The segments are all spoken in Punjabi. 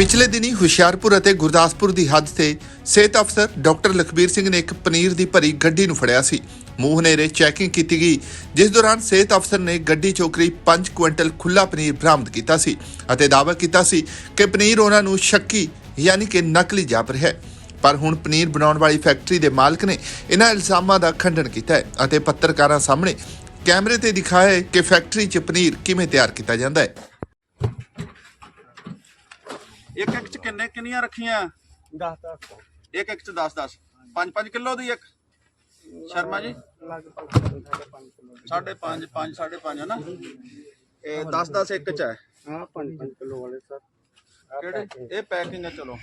ਪਿਛਲੇ ਦਿਨੀ ਹੁਸ਼ਿਆਰਪੁਰ ਅਤੇ ਗੁਰਦਾਸਪੁਰ ਦੀ ਹੱਦ ਤੇ ਸਿਹਤ ਅਫਸਰ ਡਾਕਟਰ ਲਖਬੀਰ ਸਿੰਘ ਨੇ ਇੱਕ ਪਨੀਰ ਦੀ ਭਰੀ ਗੱਡੀ ਨੂੰ ਫੜਿਆ ਸੀ। ਮੂੰਹ ਹਨੇਰੇ ਚੈਕਿੰਗ ਕੀਤੀ ਗਈ, ਜਿਸ ਦੌਰਾਨ ਸਿਹਤ ਅਫਸਰ ਨੇ ਗੱਡੀ ਚੋਂ ਕਰੀਬ 5 ਕੁਇੰਟਲ ਖੁੱਲਾ ਪਨੀਰ ਬਰਾਮਦ ਕੀਤਾ ਸੀ ਅਤੇ ਦਾਅਵਾ ਕੀਤਾ ਸੀ ਕਿ ਪਨੀਰ ਉਹਨਾਂ ਨੂੰ ਸ਼ੱਕੀ ਯਾਨੀ ਕਿ ਨਕਲੀ ਜਾਪ ਰਿਹਾ ਹੈ। ਪਰ ਹੁਣ ਪਨੀਰ ਬਣਾਉਣ ਵਾਲੀ ਫੈਕਟਰੀ ਦੇ ਮਾਲਕ ਨੇ ਇਹਨਾਂ ਇਲਜ਼ਾਮਾਂ ਦਾ ਖੰਡਨ ਕੀਤਾ ਹੈ ਅਤੇ ਪੱਤਰਕਾਰਾਂ ਸਾਹਮਣੇ ਕੈਮਰੇ ਤੇ ਦਿਖਾਇਆ ਹੈ ਕਿ ਫੈਕਟਰੀ 'ਚ ਪਨੀਰ ਕਿਵੇਂ ਤਿਆਰ ਕੀਤਾ ਜਾਂਦਾ ਹੈ। ਇੱਕ ਇੱਕ ਚ ਕਿੰਨੇ ਕਿੰਨੀਆਂ ਰੱਖੀਆਂ? 10 10 ਇੱਕ ਇੱਕ ਚ 10 10 5 5 ਕਿਲੋ ਦੀ ਇੱਕ? ਸ਼ਰਮਾ ਜੀ? ਲਗਭਗ 5 ਕਿਲੋ ਸਾਢੇ 5 5 ਸਾਢੇ 5 ਹੈ ਨਾ? ਇਹ 10 10 ਇੱਕ ਚ ਹੈ। ਹਾਂ 5 5 ਕਿਲੋ ਵਾਲੇ ਸਰ। ਆਹ ਕਿਹੜੇ? packing। ਇਹ ਪੈਕਿੰਗ ਹੈ ਚਲੋ।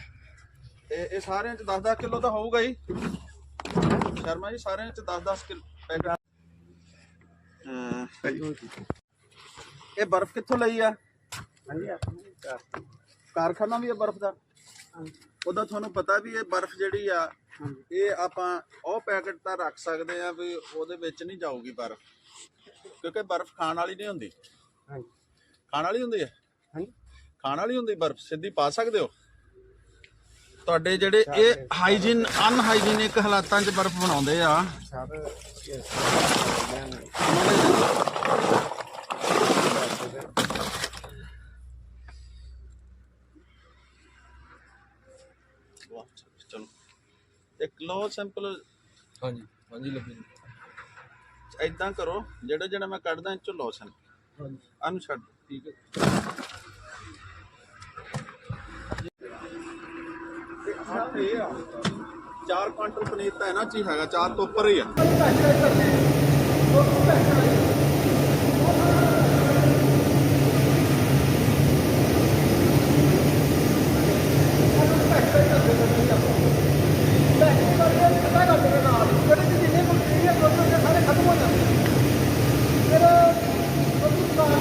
ਇਹ ਇਹ ਸਾਰਿਆਂ ਚ 10 10 ਕਿਲੋ ਤਾਂ ਹੋਊਗਾ ਹੀ। ਸ਼ਰਮਾ ਜੀ ਸਾਰਿਆਂ ਚ 10 10 ਕਿਲੋ ਪੈਕਿੰਗ ਇਹ ਬਰਫ਼ ਕਿੱਥੋਂ ਲਈ ਆ? ਹਾਂਜੀ ਆਪਣੇ ਘਰ। ਕਾਰਖਾਨਾ ਵੀ ਹੈ ਬਰਫ਼ ਦਾ। ਉਹਦਾ ਤੁਹਾਨੂੰ ਪਤਾ ਵੀ ਇਹ ਬਰਫ਼ ਜਿਹੜੀ ਆ ਇਹ ਆਪਾਂ ਉਹ ਪੈਕੇਟ ਤਾਂ ਰੱਖ ਸਕਦੇ ਆ ਵੀ ਉਹਦੇ ਵਿੱਚ ਨਹੀਂ ਜਾਊਗੀ ਬਰਫ਼। ਕਿਉਂਕਿ ਬਰਫ਼ ਖਾਣ ਵਾਲੀ ਨਹੀਂ ਹੁੰਦੀ। ਹਾਂਜੀ। ਖਾਣ ਵਾਲੀ ਹੁੰਦੀ ਹੈ? ਹਾਂਜੀ। ਖਾਣ ਵਾਲੀ ਹੁੰਦੀ ਬਰਫ਼? ਸਿੱਧੀ ਪਾ ਸਕਦੇ ਹੋ? ਤੁਹਾਡੇ ਜਿਹੜੇ ਇਹ ਹਾਈਜੀਨ ਅਨਹਾਈਜੀਨਿਕ ਹਾਲਾਤਾਂ 'ਚ ਬਰਫ਼ ਬਣਾਉਂਦੇ ਆ ਸਰ ਇਹ ਵਾਹ, ਚਲੋ। ਇੱਕ ਲੋ ਸਿੰਪਲ ਹਾਂਜੀ ਹਾਂਜੀ ਲੱਗੀ ਐਦਾਂ ਕਰੋ ਜਿਹੜਾ ਜਿਹੜਾ ਮੈਂ ਕੱਢਦਾ ਇਹ ਚੋਂ ਲੋਸ਼ਨ ਹਾਂਜੀ। ਅਨੂ ਛੱਡ ਠੀਕ ਹੈ। ਇਹ ਆ 4 ਕੁਇੰਟਲ ਪਨੀਰ ਤਾਂ ਇਹਨਾਂ ਚ ਹੀ ਹੈਗਾ 4 ਤੋਂ ਉੱਪਰ ਹੀ ਆ।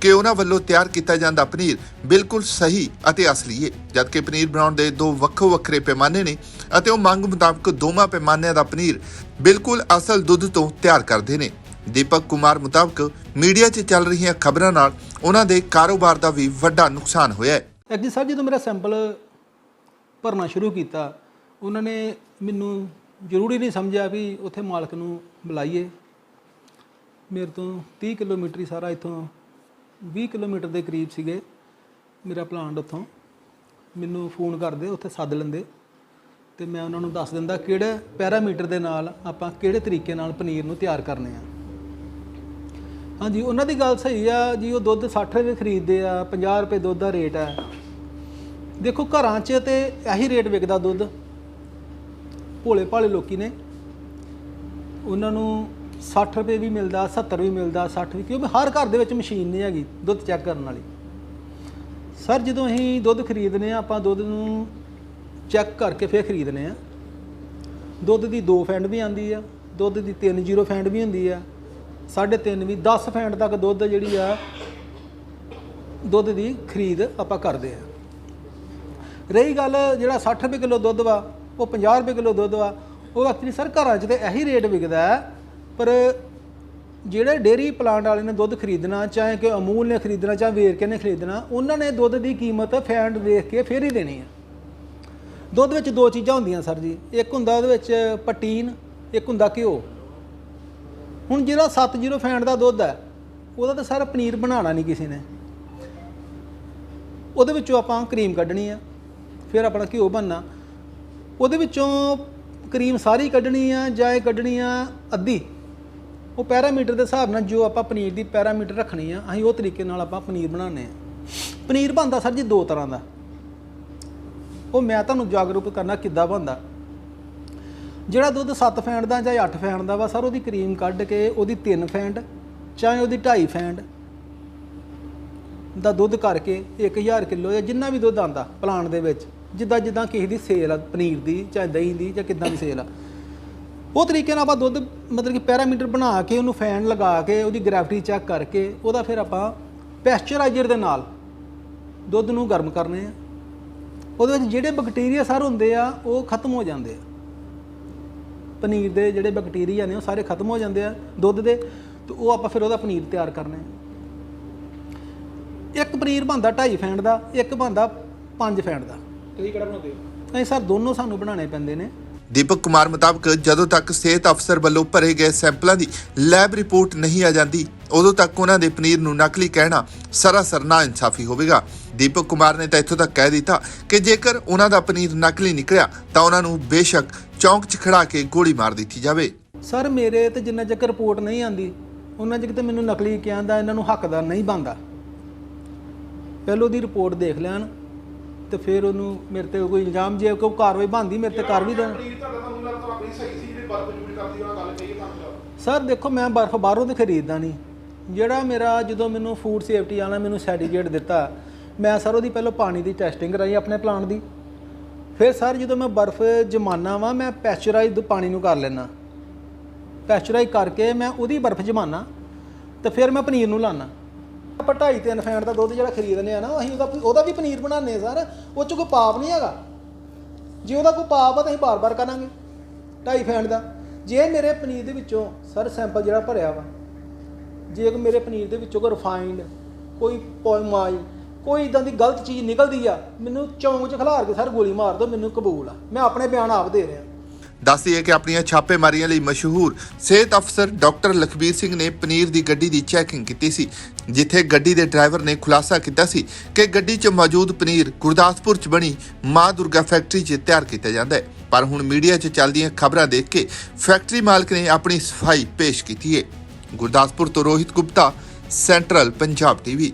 ਕਿ ਉਹਨਾਂ ਵੱਲੋਂ ਤਿਆਰ ਕੀਤਾ ਜਾਂਦਾ ਪਨੀਰ ਬਿਲਕੁਲ ਸਹੀ ਅਤੇ ਅਸਲੀ ਹੈ ਜਦਕਿ ਪਨੀਰ ਬਣਾਉਣ ਦੇ ਦੋ ਵੱਖੋ ਵੱਖਰੇ ਪੈਮਾਨੇ ਨੇ ਅਤੇ ਉਹ ਮੰਗ ਮੁਤਾਬਕ ਦੋਵਾਂ ਪੈਮਾਨਿਆਂ ਦਾ ਪਨੀਰ ਬਿਲਕੁਲ ਅਸਲ ਦੁੱਧ ਤੋਂ ਤਿਆਰ ਕਰਦੇ ਨੇ। ਦੀਪਕ ਕੁਮਾਰ ਮੁਤਾਬਕ ਮੀਡੀਆ 'ਚ ਚੱਲ ਰਹੀਆਂ ਖਬਰਾਂ ਨਾਲ ਉਹਨਾਂ ਦੇ ਕਾਰੋਬਾਰ ਦਾ ਵੀ ਵੱਡਾ ਨੁਕਸਾਨ ਹੋਇਆ ਹੈ। ਐਕਚੁਅਲੀ ਸਰ ਜਦੋਂ ਮੇਰਾ ਸੈਂਪਲ ਭਰਨਾ ਸ਼ੁਰੂ ਕੀਤਾ, ਉਹਨਾਂ ਨੇ ਮੈਨੂੰ ਜ਼ਰੂਰੀ ਨਹੀਂ ਸਮਝਿਆ ਵੀ ਉੱਥੇ ਮਾਲਕ ਨੂੰ ਬੁਲਾਈਏ। ਮੇਰੇ ਤੋਂ 30 ਕਿਲੋਮੀਟਰ ਹੀ ਸਾਰਾ ਇੱਥੋਂ 20 ਕਿਲੋਮੀਟਰ ਦੇ ਕਰੀਬ ਸੀਗੇ ਮੇਰਾ ਪਲਾਂਟ ਉੱਥੋਂ। ਮੈਨੂੰ ਫੋਨ ਕਰਦੇ, ਉੱਥੇ ਸੱਦ ਲੈਂਦੇ ਤੇ ਮੈਂ ਉਹਨਾਂ ਨੂੰ ਦੱਸ ਦਿੰਦਾ ਕਿਹੜੇ ਪੈਰਾਮੀਟਰ ਦੇ ਨਾਲ ਆਪਾਂ ਕਿਹੜੇ ਤਰੀਕੇ ਨਾਲ ਪਨੀਰ ਨੂੰ ਤਿਆਰ ਕਰਨੇ ਆ। ਹਾਂਜੀ, ਉਹਨਾਂ ਦੀ ਗੱਲ ਸਹੀ ਆ ਜੀ, ਉਹ ਦੁੱਧ 60 ਰੁਪਏ ਖਰੀਦਦੇ ਆ 50 ਰੁਪਏ ਦੁੱਧ ਦਾ ਰੇਟ ਹੈ ਦੇਖੋ, ਘਰਾਂ 'ਚ ਤੇ ਇਹੀ ਰੇਟ ਵਿਕਦਾ ਦੁੱਧ। ਭੋਲੇ ਭਾਲੇ ਲੋਕੀ ਨੇ। ਉਹਨਾਂ ਨੂੰ 60 ਰੁਪਏ ਵੀ ਮਿਲਦਾ 70 ਵੀ ਮਿਲਦਾ 60 ਵੀ, ਕਿਉਂਕਿ ਹਰ ਘਰ ਦੇ ਵਿੱਚ ਮਸ਼ੀਨ ਨਹੀਂ ਹੈਗੀ ਦੁੱਧ ਚੈੱਕ ਕਰਨ ਵਾਲੀ। ਸਰ, ਜਦੋਂ ਅਸੀਂ ਦੁੱਧ ਖਰੀਦਨੇ ਆ, ਆਪਾਂ ਦੁੱਧ ਨੂੰ ਚੈੱਕ ਕਰਕੇ ਫਿਰ ਖਰੀਦਨੇ ਆ। ਦੁੱਧ ਦੀ 2 ਫੈਂਡ ਵੀ ਆਂਦੀ ਆ, ਦੁੱਧ ਦੀ 3 ਜ਼ੀਰੋ ਫੈਂਡ ਵੀ ਹੁੰਦੀ ਆ 3.5 ਵੀ 10 ਫੈਂਡ ਤੱਕ ਦੁੱਧ ਜਿਹੜੀ ਆ, ਦੁੱਧ ਦੀ ਖਰੀਦ ਆਪਾਂ ਕਰਦੇ ਆ। ਰਹੀ ਗੱਲ ਜਿਹੜਾ 60 ਰੁਪਏ ਕਿਲੋ ਦੁੱਧ ਵਾ, ਉਹ 50 ਰੁਪਏ ਕਿਲੋ ਦੁੱਧ ਵਾ, ਉਹ ਐਕਚੁਅਲੀ ਸਰ ਘਰਾਂ 'ਚ ਤੇ ਇਹੀ ਰੇਟ ਵਿਕਦਾ ਹੈ ਪਰ ਜਿਹੜੇ ਡੇਰੀ ਪਲਾਂਟ ਵਾਲੇ ਨੇ ਦੁੱਧ ਖਰੀਦਣਾ, ਚਾਹੇ ਕਿ ਅਮੂਲ ਨੇ ਖਰੀਦਣਾ, ਚਾਹੇ ਵੇਰਕੇ ਨੇ ਖਰੀਦਣਾ, ਉਹਨਾਂ ਨੇ ਦੁੱਧ ਦੀ ਕੀਮਤ ਫੈਂਡ ਦੇਖ ਕੇ ਫਿਰ ਹੀ ਦੇਣੀ ਹੈ ਦੁੱਧ ਵਿੱਚ ਦੋ ਚੀਜ਼ਾਂ ਹੁੰਦੀਆਂ ਸਰ ਜੀ। ਇੱਕ ਹੁੰਦਾ ਉਹਦੇ ਵਿੱਚ ਪਟੀਨ ਇੱਕ ਹੁੰਦਾ ਘਿਓ। ਹੁਣ ਜਿਹੜਾ 70 ਫੈਂਡ ਦਾ ਦੁੱਧ ਹੈ, ਉਹਦਾ ਤਾਂ ਸਾਰਾ ਪਨੀਰ ਬਣਾਉਣਾ ਨਹੀਂ ਕਿਸੇ ਨੇ। ਉਹਦੇ ਵਿੱਚੋਂ ਆਪਾਂ ਕਰੀਮ ਕੱਢਣੀ ਆ, ਫਿਰ ਆਪਣਾ ਘਿਓ ਬਣਨਾ। ਉਹਦੇ ਵਿੱਚੋਂ ਕਰੀਮ ਸਾਰੀ ਕੱਢਣੀ ਆ ਜਾਂ ਇਹ ਕੱਢਣੀ ਆ ਅੱਧੀ? ਉਹ ਪੈਰਾਮੀਟਰ ਦੇ ਹਿਸਾਬ ਨਾਲ ਜੋ ਆਪਾਂ ਪਨੀਰ ਦੀ ਪੈਰਾਮੀਟਰ ਰੱਖਣੀ ਆ, ਅਸੀਂ ਉਹ ਤਰੀਕੇ ਨਾਲ ਆਪਾਂ ਪਨੀਰ ਬਣਾਉਂਦੇ ਆ। ਪਨੀਰ ਬਣਦਾ ਸਰ ਜੀ ਦੋ ਤਰ੍ਹਾਂ ਦਾ। ਉਹ ਮੈਂ ਤੁਹਾਨੂੰ ਜਾਗਰੂਕ ਕਰਨਾ ਕਿੱਦਾਂ ਬਣਦਾ। ਜਿਹੜਾ ਦੁੱਧ 7 ਫੈਂਡ ਦਾ ਜਾਂ 8 ਫੈਂਡ ਦਾ ਵਾ, ਸਰ ਉਹਦੀ ਕਰੀਮ ਕੱਢ ਕੇ ਉਹਦੀ 3 ਫੈਂਡ ਚਾਹੇ ਉਹਦੀ 2.5 ਫੈਂਡ ਦਾ ਦੁੱਧ ਕਰਕੇ 1000 ਕਿਲੋ ਜਾਂ ਜਿੰਨਾ ਵੀ ਦੁੱਧ ਆਂਦਾ ਪਲਾਂਟ ਦੇ ਵਿੱਚ ਜਿੱਦਾਂ ਜਿੱਦਾਂ ਕਿਸੇ ਦੀ ਸੇਲ ਆ, ਪਨੀਰ ਦੀ ਚਾਹੇ ਦਹੀਂ ਦੀ ਜਾਂ ਕਿੱਦਾਂ ਦੀ ਸੇਲ ਆ ਉਹ ਤਰੀਕੇ ਨਾਲ ਆਪਾਂ ਦੁੱਧ ਮਤਲਬ ਕਿ ਪੈਰਾਮੀਟਰ ਬਣਾ ਕੇ ਉਹਨੂੰ ਫੈਨ ਲਗਾ ਕੇ ਉਹਦੀ ਗ੍ਰੈਵਿਟੀ ਚੈੱਕ ਕਰਕੇ ਉਹਦਾ ਫਿਰ ਆਪਾਂ ਪੈਸਚਰਾਈਜ਼ਰ ਦੇ ਨਾਲ ਦੁੱਧ ਨੂੰ ਗਰਮ ਕਰਨੇ ਆ। ਉਹਦੇ ਵਿੱਚ ਜਿਹੜੇ ਬੈਕਟੀਰੀਆ ਸਰ ਹੁੰਦੇ ਆ ਉਹ ਖਤਮ ਹੋ ਜਾਂਦੇ ਆ। ਪਨੀਰ ਦੇ ਜਿਹੜੇ ਬੈਕਟੀਰੀਆ ਨੇ ਉਹ ਸਾਰੇ ਖਤਮ ਹੋ ਜਾਂਦੇ ਆ ਦੁੱਧ ਦੇ ਤੇ ਉਹ ਆਪਾਂ ਫਿਰ ਉਹਦਾ ਪਨੀਰ ਤਿਆਰ ਕਰਨਾ ਇੱਕ ਪਨੀਰ ਬਣਦਾ 2.5 ਫੈਂਟ ਦਾ ਇੱਕ ਬਣਦਾ 5 ਫੈਂਟ ਦਾ। ਤੁਸੀਂ ਕਿਹੜਾ ਬਣਾਉਂਦੇ ਹੋ? ਸਰ ਦੋਨੋਂ ਸਾਨੂੰ ਬਣਾਉਣੇ ਪੈਂਦੇ ਨੇ। ਦੀਪਕ ਕੁਮਾਰ ਮੁਤਾਬਕ ਜਦੋਂ ਤੱਕ ਸਿਹਤ ਅਫਸਰ ਵੱਲੋਂ ਭਰੇ ਗਏ ਸੈਂਪਲਾਂ ਦੀ ਲੈਬ ਰਿਪੋਰਟ ਨਹੀਂ ਆ ਜਾਂਦੀ, ਉਦੋਂ ਤੱਕ ਉਹਨਾਂ ਦੇ ਪਨੀਰ ਨੂੰ ਨਕਲੀ ਕਹਿਣਾ ਸਰਾਸਰ ਨਾ ਇਨਸਾਫੀ ਹੋਵੇਗਾ। ਦੀਪਕ ਕੁਮਾਰ ਨੇ ਤਾਂ ਇੱਥੋਂ ਤੱਕ ਕਹਿ ਦਿੱਤਾ ਕਿ ਜੇਕਰ ਉਹਨਾਂ ਦਾ ਪਨੀਰ ਨਕਲੀ ਨਿਕਲਿਆ, ਤਾਂ ਉਹਨਾਂ ਨੂੰ ਬੇਸ਼ੱਕ ਚੌਂਕ 'ਚ ਖੜਾ ਕੇ ਗੋਲੀ ਮਾਰ ਦਿੱਤੀ ਜਾਵੇ। ਸਰ, ਮੇਰੇ ਤੇ ਜਿੰਨਾ ਚਿਰ ਰਿਪੋਰਟ ਨਹੀਂ ਆਂਦੀ, ਉਹਨਾਂ ਚਿਰ ਤੇ ਮੈਨੂੰ ਨਕਲੀ ਕਹਿੰਦਾ ਇਹਨਾਂ ਨੂੰ ਹੱਕਦਾਰ ਨਹੀਂ ਬਣਦਾ। ਪਹਿਲੋਂ ਦੀ ਰਿਪੋਰਟ ਦੇਖ ਲੈਣ। ਤੇ ਫਿਰ ਉਹਨੂੰ ਮੇਰੇ ਤੇ ਕੋਈ ਇਲਜ਼ਾਮ ਜੇ ਕੋਈ ਕਾਰਵਾਈ ਬਣਦੀ ਮੇਰੇ ਤੇ ਕਰ ਵੀ ਦੇਣ। ਸਰ ਦੇਖੋ ਮੈਂ ਬਰਫ਼ ਬਾਹਰੋਂ ਤੇ ਖਰੀਦਦਾ ਨਹੀਂ। ਜਿਹੜਾ ਮੇਰਾ ਜਦੋਂ ਮੈਨੂੰ ਫੂਡ ਸੇਫਟੀ ਵਾਲਾ ਮੈਨੂੰ ਸਰਟੀਫਿਕੇਟ ਦਿੱਤਾ ਮੈਂ ਸਰ ਉਹਦੀ ਪਹਿਲਾਂ ਪਾਣੀ ਦੀ ਟੈਸਟਿੰਗ ਕਰਾਈ ਆਪਣੇ ਪਲਾਂਟ ਦੀ। ਫਿਰ ਸਰ ਜਦੋਂ ਮੈਂ ਬਰਫ਼ ਜਮਾਨਾ ਵਾਂ ਮੈਂ ਪੈਸਚਰਾਈਜ਼ਡ ਪਾਣੀ ਨੂੰ ਕਰ ਲੈਣਾ ਪੈਸਚਰਾਈਜ਼ ਕਰਕੇ ਮੈਂ ਉਹਦੀ ਬਰਫ਼ ਜਮਾਨਾ ਤੇ ਫਿਰ ਮੈਂ ਪਨੀਰ ਨੂੰ ਲਾਣਾ ਆਪਾਂ ਢਾਈ ਤਿੰਨ ਫੈਂਟ ਦਾ ਦੁੱਧ ਜਿਹੜਾ ਖਰੀਦਨੇ ਆ ਨਾ, ਅਸੀਂ ਉਹਦਾ ਉਹਦਾ ਵੀ ਪਨੀਰ ਬਣਾਉਂਦੇ ਆ ਸਰ। ਉਹ ਚ ਕੋਈ ਪਾਪ ਨਹੀਂ ਹੈਗਾ। ਜੇ ਉਹਦਾ ਕੋਈ ਪਾਪ ਆ ਤਾਂ ਅਸੀਂ ਬਾਰ-ਬਾਰ ਕਰਾਂਗੇ, ਢਾਈ ਫੈਂਟ ਦਾ। ਜੇ ਮੇਰੇ ਪਨੀਰ ਦੇ ਵਿੱਚੋਂ ਸਰ ਸੈਂਪਲ ਜਿਹੜਾ ਭਰਿਆ ਵਾ, ਜੇ ਕੋਈ ਮੇਰੇ ਪਨੀਰ ਦੇ ਵਿੱਚੋਂ ਕੋਈ ਰਿਫਾਈਨਡ ਕੋਈ ਪੋਇਮਾਈ ਕੋਈ ਇਦਾਂ ਦੀ ਗਲਤ ਚੀਜ਼ ਨਿਕਲਦੀ ਆ, ਮੈਨੂੰ ਚੌਂਕ 'ਚ ਖਿਲਾਰ ਕੇ ਸਰ ਗੋਲੀ ਮਾਰ ਦਿਓ, ਮੈਨੂੰ ਕਬੂਲ ਆ। ਮੈਂ ਆਪਣੇ ਬਿਆਨ ਆਪ ਦੇ ਰਿਹਾ। ਦੱਸਦੀ ਹੈ ਕਿ ਆਪਣੀਆਂ ਛਾਪੇਮਾਰੀਆਂ ਲਈ ਮਸ਼ਹੂਰ ਸਿਹਤ ਅਫਸਰ ਡਾਕਟਰ ਲਖਬੀਰ ਸਿੰਘ ਨੇ ਪਨੀਰ ਦੀ ਗੱਡੀ ਦੀ ਚੈਕਿੰਗ ਕੀਤੀ ਸੀ, ਜਿੱਥੇ ਗੱਡੀ ਦੇ ਡਰਾਈਵਰ ਨੇ ਖੁਲਾਸਾ ਕੀਤਾ ਸੀ ਕਿ ਗੱਡੀ 'ਚ ਮੌਜੂਦ ਪਨੀਰ ਗੁਰਦਾਸਪੁਰ 'ਚ ਬਣੀ ਮਾਂ ਦੁਰਗਾ ਫੈਕਟਰੀ 'ਚ ਤਿਆਰ ਕੀਤਾ ਜਾਂਦਾ ਹੈ। ਪਰ ਹੁਣ ਮੀਡੀਆ 'ਚ ਚੱਲਦੀਆਂ ਖਬਰਾਂ ਦੇਖ ਕੇ ਫੈਕਟਰੀ ਮਾਲਕ ਨੇ ਆਪਣੀ ਸਫ਼ਾਈ ਪੇਸ਼ ਕੀਤੀ ਹੈ। ਗੁਰਦਾਸਪੁਰ ਤੋਂ ਰੋਹਿਤ ਗੁਪਤਾ, ਸੈਂਟਰਲ ਪੰਜਾਬ ਟੀਵੀ।